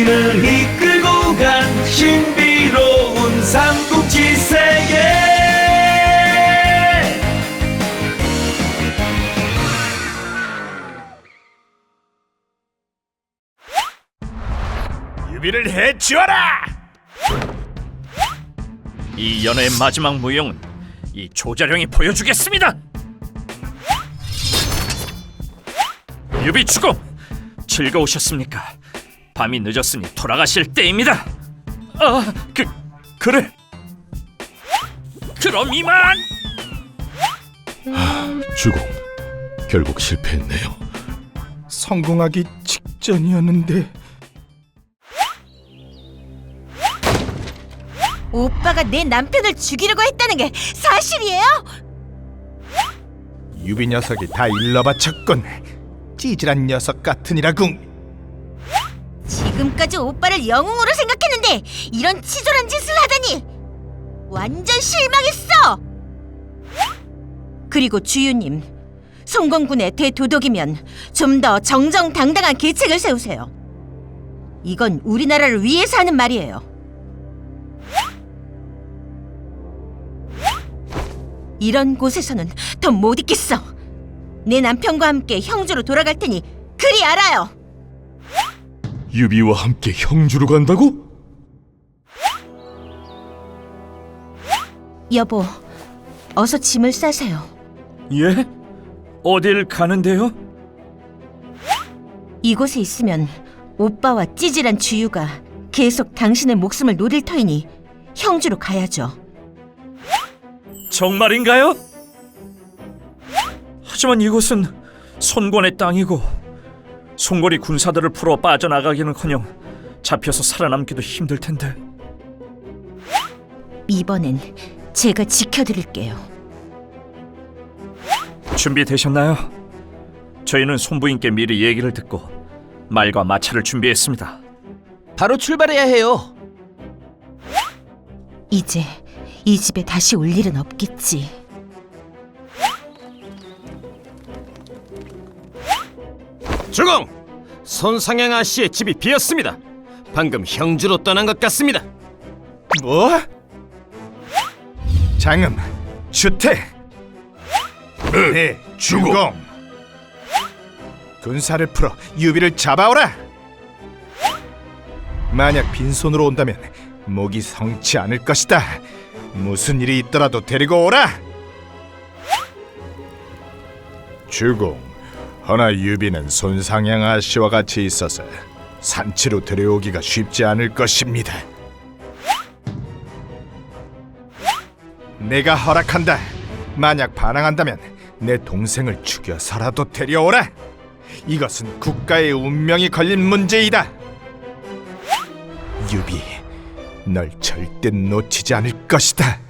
우리를 이끌고 간 신비로운 삼국지 세계 유비를 해치워라! 이 연애의 마지막 무용은 이 조자룡이 보여주겠습니다. 유비 추공 즐거우셨습니까? 밤이 늦었으니 돌아가실 때입니다. 아, 그 그래. 그럼 이만. 주공 결국 실패했네요. 성공하기 직전이었는데 오빠가 내 남편을 죽이려고 했다는 게 사실이에요? 유비 녀석이 다 일러바쳤군. 찌질한 녀석 같으니라궁. 지금까지 오빠를 영웅으로 생각했는데 이런 치졸한 짓을 하다니 완전 실망했어. 그리고 주유님, 송건군의 대도독이면 좀 더 정정당당한 계책을 세우세요. 이건 우리나라를 위해서 하는 말이에요. 이런 곳에서는 더 못 있겠어. 내 남편과 함께 형주로 돌아갈 테니 그리 알아요. 유비와 함께 형주로 간다고? 여보, 어서 짐을 싸세요. 예? 어딜 가는데요? 이곳에 있으면 오빠와 찌질한 주유가 계속 당신의 목숨을 노릴 터이니 형주로 가야죠. 정말인가요? 하지만 이곳은 손권의 땅이고 송골이 군사들을 풀어 빠져나가기는커녕 잡혀서 살아남기도 힘들 텐데 이번엔 제가 지켜드릴게요. 준비되셨나요? 저희는 손부인께 미리 얘기를 듣고 말과 마차를 준비했습니다. 바로 출발해야 해요. 이제 이 집에 다시 올 일은 없겠지. 주공! 손상향 아씨의 집이 비었습니다. 방금 형주로 떠난 것 같습니다. 뭐? 장음, 주태, 네, 주공. 군사를 풀어 유비를 잡아오라. 만약 빈손으로 온다면 목이 성치 않을 것이다. 무슨 일이 있더라도 데리고 오라. 주공, 허나 유비는 손상향 아씨와 같이 있어서 산치로 데려오기가 쉽지 않을 것입니다. 내가 허락한다. 만약 반항한다면 내 동생을 죽여서라도 데려오라. 이것은 국가의 운명이 걸린 문제이다. 유비, 널 절대 놓치지 않을 것이다.